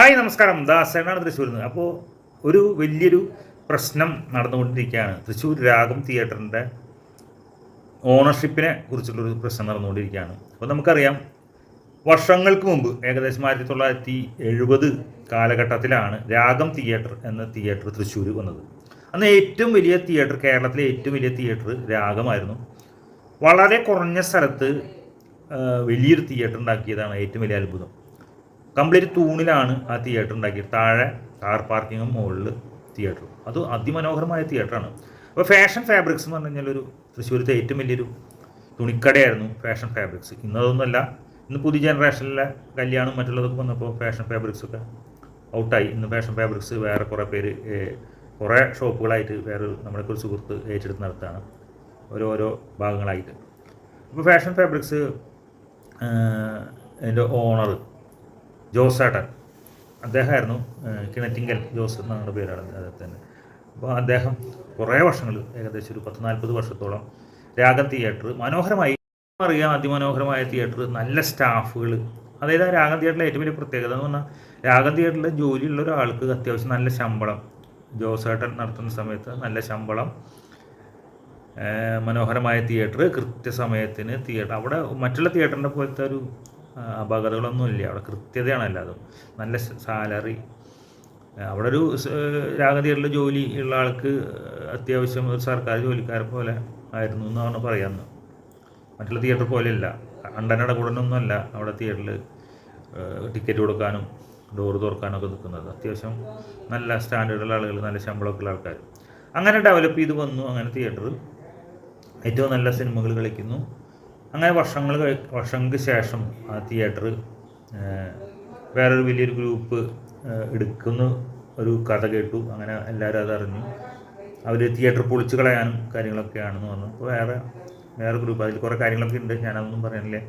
Hi നമസ്കാരം. ദാ ദാസനാണ് തൃശ്ശൂരിൽ നിന്ന്. അപ്പോൾ ഒരു വലിയൊരു പ്രശ്നം നടന്നുകൊണ്ടിരിക്കുകയാണ്. തൃശ്ശൂർ രാഗം തിയേറ്ററിന്റെ ഓണർഷിപ്പിനെ കുറിച്ചുള്ളൊരു പ്രശ്നം നടന്നുകൊണ്ടിരിക്കുകയാണ്. അപ്പോൾ നമുക്കറിയാം വർഷങ്ങൾക്ക് മുമ്പ് ഏകദേശം ആയിരത്തി തൊള്ളായിരത്തി എഴുപത് കാലഘട്ടത്തിലാണ് രാഗം തിയേറ്റർ എന്ന തിയേറ്റർ തൃശ്ശൂർ വന്നത്. അന്ന് ഏറ്റവും വലിയ തിയേറ്റർ കേരളത്തിലെ ഏറ്റവും വലിയ തിയേറ്റർ രാഗമായിരുന്നു. വളരെ കുറഞ്ഞ സ്ഥലത്ത് വലിയൊരു തിയേറ്റർ ഉണ്ടാക്കിയതാണ് ഏറ്റവും വലിയ അത്ഭുതം. കംപ്ലീറ്റ് തൂണിലാണ് ആ തിയേറ്റർ ഉണ്ടാക്കിയത്. താഴെ കാർ പാർക്കിങ്ങും മുകളിൽ തിയേറ്ററും അത് അതിമനോഹരമായ തിയേറ്ററാണ് അപ്പോൾ ഫാഷൻ ഫാബ്രിക്സ് എന്ന് പറഞ്ഞു കഴിഞ്ഞാൽ ഒരു തൃശ്ശൂരത്തെ ഏറ്റവും വലിയൊരു തുണിക്കടയായിരുന്നു ഫാഷൻ ഫാബ്രിക്സ് ഇന്നതൊന്നുമല്ല ഇന്ന് പുതിയ ജനറേഷനിലെ കല്യാണം മറ്റുള്ളതൊക്കെ വന്നപ്പോൾ ഫാഷൻ ഫാബ്രിക്സ് ഒക്കെ ഔട്ടായി ഇന്ന് ഫാഷൻ ഫാബ്രിക്സ് വേറെ കുറേ പേര് കുറേ ഷോപ്പുകളായിട്ട് വേറെ നമ്മളൊക്കെ ഒരു സുഹൃത്ത് ഏറ്റെടുത്ത് നടത്താണ്. ഓരോരോ ഭാഗങ്ങളായിട്ട്. അപ്പോൾ ഫാഷൻ ഫാബ്രിക്സ് എന്റെ ഓണർ ജോസേട്ടൻ അദ്ദേഹമായിരുന്നു കിണറ്റിങ്കൽ ജോസ് എന്നാണ് പേരാണ് അദ്ദേഹത്തിന് അപ്പോൾ അദ്ദേഹം കുറേ വർഷങ്ങൾ ഏകദേശം ഒരു പത്ത് നാൽപ്പത് വർഷത്തോളം രാഗം തിയേറ്റർ മനോഹരമായി അറിയാം അതിമനോഹരമായ തിയേറ്റർ നല്ല സ്റ്റാഫുകൾ. അതായത് ആ രാഗം തിയേറ്ററിലെ ഏറ്റവും വലിയ പ്രത്യേകത എന്ന് പറഞ്ഞാൽ രാഗം തിയേറ്ററിലെ ജോലിയുള്ള ഒരാൾക്ക് അത്യാവശ്യം നല്ല ശമ്പളം. ജോസേട്ടൻ നടത്തുന്ന സമയത്ത് നല്ല ശമ്പളം മനോഹരമായ തിയേറ്റർ കൃത്യസമയത്തിന് തിയേറ്റർ. അവിടെ മറ്റുള്ള തിയേറ്ററിന്റെ പോലത്തെ ഒരു ആ, അപകടങ്ങളൊന്നും ഇല്ല അവിടെ കൃത്യതയാണ് എല്ലാതും. നല്ല സാലറി. അവിടെ ഒരു രാഗതിയുള്ള രാഗ ജോലി ഉള്ള ആൾക്ക് അത്യാവശ്യം ഒരു സർക്കാർ ജോലിക്കാരെ പോലെ ആയിരുന്നു എന്നാണ് പറയാമെന്ന് മറ്റുള്ള തിയേറ്റർ പോലെ പോലെയല്ല. അണ്ടനട കൂടനൊന്നുമല്ല അവിടെ തിയേറ്ററിൽ ടിക്കറ്റ് കൊടുക്കാനും ഡോറ് തുറക്കാനൊക്കെ നിൽക്കുന്നത്. അത്യാവശ്യം നല്ല സ്റ്റാൻഡേർഡുള്ള ആളുകൾ നല്ല ശമ്പളമൊക്കെ ഉള്ള ആൾക്കാർ അങ്ങനെ ഡെവലപ്പ് ചെയ്ത് വന്നു. അങ്ങനെ തിയേറ്റർ ഏറ്റവും നല്ല സിനിമകൾ കളിക്കുന്നു. അങ്ങനെ വർഷങ്ങൾ വർഷങ്ങൾക്ക് ശേഷം ആ തിയേറ്റർ വേറൊരു വലിയൊരു ഗ്രൂപ്പ് എടുക്കുന്ന ഒരു കഥ കേട്ടു. അങ്ങനെ എല്ലാവരും അതറിഞ്ഞു അവർ തിയേറ്റർ പൊളിച്ച് കളയാനും കാര്യങ്ങളൊക്കെയാണെന്ന് പറഞ്ഞു. അപ്പോൾ വേറെ വേറെ ഗ്രൂപ്പ് അതിൽ കുറേ കാര്യങ്ങളൊക്കെ ഉണ്ട്. ഞാനതൊന്നും പറയാനില്ലേ.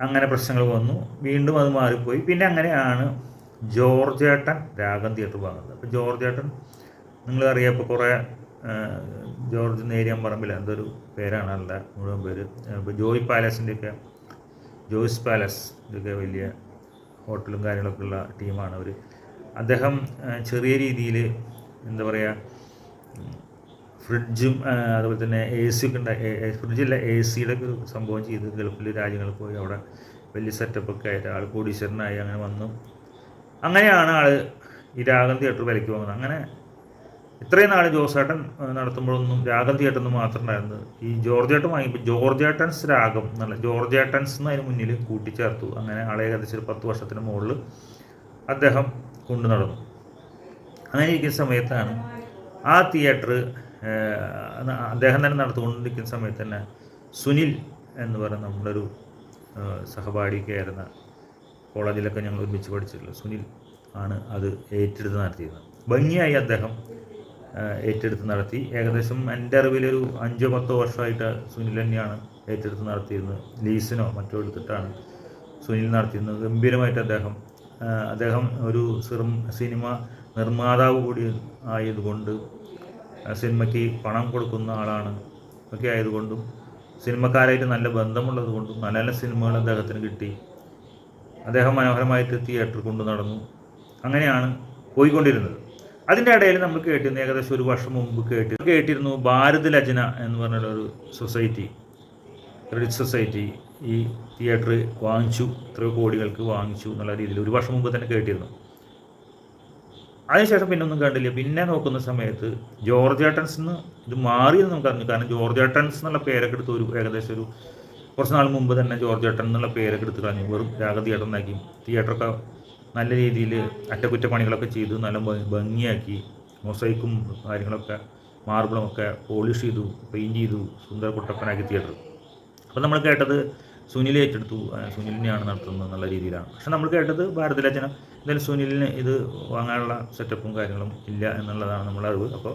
അങ്ങനെ പ്രശ്നങ്ങൾ വന്നു. വീണ്ടും അത് മാറിപ്പോയി. പിന്നെ അങ്ങനെയാണ് ജോർജ് ജോർജേട്ടൻ രാഗം തിയേറ്റർ വാങ്ങുന്നത്. അപ്പോൾ ജോർജേട്ടൻ നിങ്ങൾ നിങ്ങളറിയാം ഇപ്പോൾ കുറേ ജോർജ് നേരിയം പറമ്പിൽ എന്തൊരു പേരാണ് അല്ല മുഴുവൻ പേര്. ഇപ്പോൾ ജോയ് പാലസിന്റെയൊക്കെ ജോയ്സ് പാലസ് ഇതൊക്കെ വലിയ ഹോട്ടലും കാര്യങ്ങളൊക്കെ ഉള്ള ടീമാണ് അവർ അദ്ദേഹം ചെറിയ രീതിയിൽ എന്താ പറയുക ഫ്രിഡ്ജും അതുപോലെ തന്നെ എ സി ഒക്കെ ഉണ്ടായി ഫ്രിഡ്ജില്ല എ സിയുടെ ഒക്കെ സംഭവം ചെയ്ത് ഗൾഫിൽ രാജ്യങ്ങളിൽ പോയി അവിടെ വലിയ സെറ്റപ്പൊക്കെ ആയിട്ട് ആൾ കോടീശ്വരനായി അങ്ങനെ വന്നു. അങ്ങനെയാണ് ആൾ ഈ രാഗം തിയേറ്റർ വിലയ്ക്ക് വാങ്ങുന്നത്. അങ്ങനെ ഇത്രയും നാൾ ജോസേട്ടൻ നടത്തുമ്പോഴൊന്നും രാഗം തിയേറ്റർ എന്ന് മാത്രം ഉണ്ടായിരുന്നത് ഈ ജോർജേട്ടൻ വാങ്ങിയപ്പോൾ ജോർജേട്ടൻസ് രാഗം എന്നുള്ള ജോർജേട്ടൻസ് എന്ന് അതിന് മുന്നിൽ കൂട്ടിച്ചേർത്തു. അങ്ങനെ ആളെ ഏകദേശം ഒരു പത്ത് വർഷത്തിന് മുകളിൽ അദ്ദേഹം കൊണ്ടു നടന്നു. അങ്ങനെ ഇരിക്കുന്ന സമയത്താണ് ആ തിയേറ്റർ അദ്ദേഹം തന്നെ നടത്തുകൊണ്ടിരിക്കുന്ന സമയത്ത് തന്നെ സുനിൽ എന്ന് പറയുന്ന നമ്മുടെ ഒരു സഹപാഠിയൊക്കെ ആയിരുന്ന കോളേജിലൊക്കെ ഞങ്ങൾ ഒരുമിച്ച് പഠിച്ചിട്ടുള്ള സുനിൽ ആണ് അത് ഏറ്റെടുത്ത് നടത്തിയിരുന്നത്. ഭംഗിയായി അദ്ദേഹം ഏറ്റെടുത്ത് നടത്തി. ഏകദേശം എന്റെ അറിവിലൊരു അഞ്ചോ പത്തോ വർഷമായിട്ട് സുനിൽ തന്നെയാണ് ഏറ്റെടുത്ത് നടത്തിയിരുന്നത്. ലീസിനോ മറ്റോ എടുത്തിട്ടാണ് സുനിൽ നടത്തിയിരുന്നത്. ഗംഭീരമായിട്ട് അദ്ദേഹം അദ്ദേഹം ഒരു സിനിമ നിർമ്മാതാവ് കൂടി ആയതുകൊണ്ട് സിനിമയ്ക്ക് പണം കൊടുക്കുന്ന ആളാണ് ഒക്കെ ആയതുകൊണ്ടും സിനിമക്കാരായിട്ട് നല്ല ബന്ധമുള്ളത് കൊണ്ടും നല്ല നല്ല സിനിമകൾ അദ്ദേഹത്തിന് കിട്ടി. അദ്ദേഹം മനോഹരമായിട്ട് തിയേറ്റർ കൊണ്ടു നടന്നു. അങ്ങനെയാണ് പോയിക്കൊണ്ടിരുന്നത്. അതിന്റെ ഇടയിൽ നമ്മൾ കേട്ടിരുന്നു ഏകദേശം ഒരു വർഷം മുമ്പ് കേട്ടി കേട്ടിരുന്നു ഭാരത് ലജന എന്ന് പറഞ്ഞ ഒരു സൊസൈറ്റി ക്രെഡിറ്റ് സൊസൈറ്റി ഈ തിയേറ്റർ വാങ്ങിച്ചു ഇത്രയോ കോടികൾക്ക് വാങ്ങിച്ചു എന്നുള്ള രീതിയിൽ ഒരു വർഷം മുമ്പ് തന്നെ കേട്ടിരുന്നു. അതിനുശേഷം പിന്നെ ഒന്നും കണ്ടില്ല. പിന്നെ നോക്കുന്ന സമയത്ത് ജോർജ് ഏട്ടൻസ് എന്ന് ഇത് മാറിയെന്ന് നമുക്ക് അറിഞ്ഞു. കാരണം ജോർജ് ഏട്ടൻസ് എന്നുള്ള പേരൊക്കെ എടുത്ത് ഒരു ഏകദേശം ഒരു കുറച്ച് നാൾ മുമ്പ് തന്നെ ജോർജ് ഏട്ടൻ എന്നുള്ള പേരൊക്കെ എടുത്ത് കളഞ്ഞു. വെറും രാഗ തിയേറ്റർ എന്നാക്കി തിയേറ്ററൊക്കെ നല്ല രീതിയിൽ അറ്റകുറ്റപ്പണികളൊക്കെ ചെയ്ത് നല്ല ഭംഗിയാക്കി മൊസൈക്കും കാര്യങ്ങളൊക്കെ മാർബിളും ഒക്കെ പോളിഷ് ചെയ്തു പെയിന്റ് ചെയ്തു സുന്ദര കുട്ടപ്പനാക്കി തിയേറ്റർ. അപ്പോൾ നമ്മൾ കേട്ടത് സുനിൽ ഏറ്റെടുത്തു സുനിലിനെയാണ് നടത്തുന്നത് എന്നുള്ള രീതിയിലാണ്. പക്ഷെ നമ്മൾ കേട്ടത് ഭാരതലജന എന്തായാലും സുനിലിന് ഇത് വാങ്ങാനുള്ള സെറ്റപ്പും കാര്യങ്ങളും ഇല്ല എന്നുള്ളതാണ് നമ്മളെ അറിവ്. അപ്പോൾ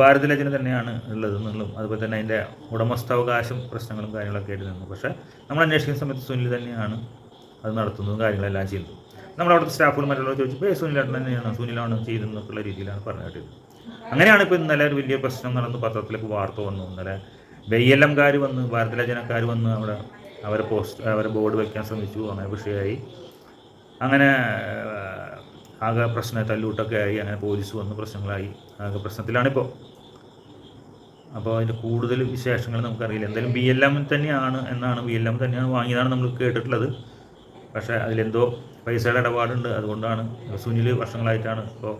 ഭാരതലജന തന്നെയാണ് ഉള്ളത് എന്നുള്ളതും അതുപോലെ തന്നെ അതിന്റെ ഉടമസ്ഥാവകാശം പ്രശ്നങ്ങളും കാര്യങ്ങളൊക്കെ ആയിട്ട് നിന്നു. പക്ഷേ നമ്മൾ അന്വേഷിക്കുന്ന സമയത്ത് സുനിൽ തന്നെയാണ് അത് നടത്തുന്നതും കാര്യങ്ങളെല്ലാം ചെയ്യുന്നത്. നമ്മൾ അവിടുത്തെ സ്റ്റാഫുകൾ മറ്റുള്ളവർ ചോദിച്ചപ്പോൾ സുനിൽ സുനിലേട്ടൻ തന്നെയാണ്? സുനിലാണ് ചെയ്തതെന്നൊക്കെയുള്ള രീതിയിലാണ് പറഞ്ഞു കേട്ടത്. അങ്ങനെയാണ് ഇപ്പോൾ ഇന്നലെ ഒരു വലിയ പ്രശ്നം നടന്ന് പത്രത്തിലേക്ക് വാർത്ത വന്നു. ഇന്നലെ വെയ്യല്ലംകാർ വന്ന് ഭാരതീയ ജനക്കാർ വന്ന് അവിടെ അവരെ പോസ്റ്റ് അവരെ ബോർഡ് വയ്ക്കാൻ ശ്രമിച്ചു അങ്ങനെ വിഷയമായി. അങ്ങനെ ആകെ പ്രശ്നം തല്ലൂട്ടൊക്കെ ആയി അങ്ങനെ പോലീസ് വന്ന് പ്രശ്നങ്ങളായി. ആകെ പ്രശ്നത്തിലാണിപ്പോൾ അപ്പോൾ അതിന്റെ കൂടുതൽ വിശേഷങ്ങൾ നമുക്കറിയില്ല. എന്തായാലും ബി എൽ എം തന്നെയാണ് എന്നാണ് ബി എൽ എം തന്നെയാണ് വാങ്ങിയതാണ് നമ്മൾ കേട്ടിട്ടുള്ളത്. പക്ഷേ അതിലെന്തോ പൈസയുടെ ഇടപാടുണ്ട്. അതുകൊണ്ടാണ് സുനിൽ വർഷങ്ങളായിട്ടാണ് ഇപ്പോൾ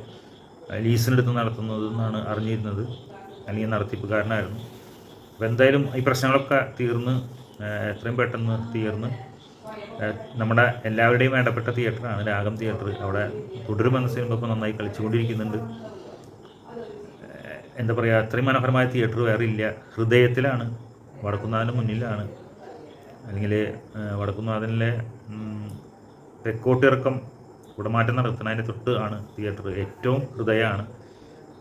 ലീസിനെടുത്ത് നടത്തുന്നത് എന്നാണ് അറിഞ്ഞിരുന്നത്. അല്ലെങ്കിൽ നടത്തിപ്പുകാരനായിരുന്നു. അപ്പോൾ എന്തായാലും ഈ പ്രശ്നങ്ങളൊക്കെ തീർന്ന് എത്രയും പെട്ടെന്ന് തീർന്ന് നമ്മുടെ എല്ലാവരുടെയും വേണ്ടപ്പെട്ട തിയേറ്ററാണ് രാഗം തിയേറ്റർ. അവിടെ തുടരുമെന്ന സിനിമ ഇപ്പോൾ നന്നായി കളിച്ചുകൊണ്ടിരിക്കുന്നുണ്ട്. എന്താ പറയുക അത്രയും മനോഹരമായ തിയേറ്റർ വേറെ ഇല്ല. ഹൃദയത്തിലാണ് വടക്കുന്നാലും മുന്നിലാണ്. അല്ലെങ്കിൽ വടക്കുന്നാഥനിലെ തെക്കോട്ടിറക്കം കുടമാറ്റം നടത്തുന്നതിന്റെ തൊട്ട് ആണ് തിയേറ്റർ ഏറ്റവും ഹൃദയമാണ്.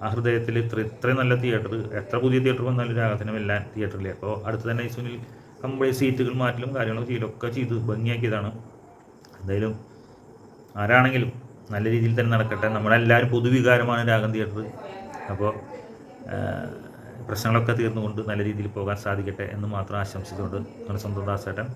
ആ ഹൃദയത്തിൽ ഇത്ര ഇത്രയും നല്ല തിയേറ്റർ എത്ര പുതിയ തിയേറ്റർ വന്നാലും രാഗത്തിനും എല്ലാം തിയേറ്ററിലെ അപ്പോൾ അടുത്ത് തന്നെ സുനിൽ കംപ്ലീറ്റ് സീറ്റുകൾ മാറ്റലും കാര്യങ്ങളും ചെയ്യലൊക്കെ ചെയ്ത് ഭംഗിയാക്കിയതാണ്. എന്തായാലും ആരാണെങ്കിലും നല്ല രീതിയിൽ തന്നെ നടക്കട്ടെ. നമ്മളെല്ലാവരും പൊതുവികാരമാണ് രാഗം തിയേറ്റർ. അപ്പോൾ പ്രശ്നങ്ങളൊക്കെ തീർന്നുകൊണ്ട് നല്ല രീതിയിൽ പോകാൻ സാധിക്കട്ടെ എന്ന് മാത്രം ആശംസിച്ചുകൊണ്ട് സ്വന്തം ദാസേട്ടൻ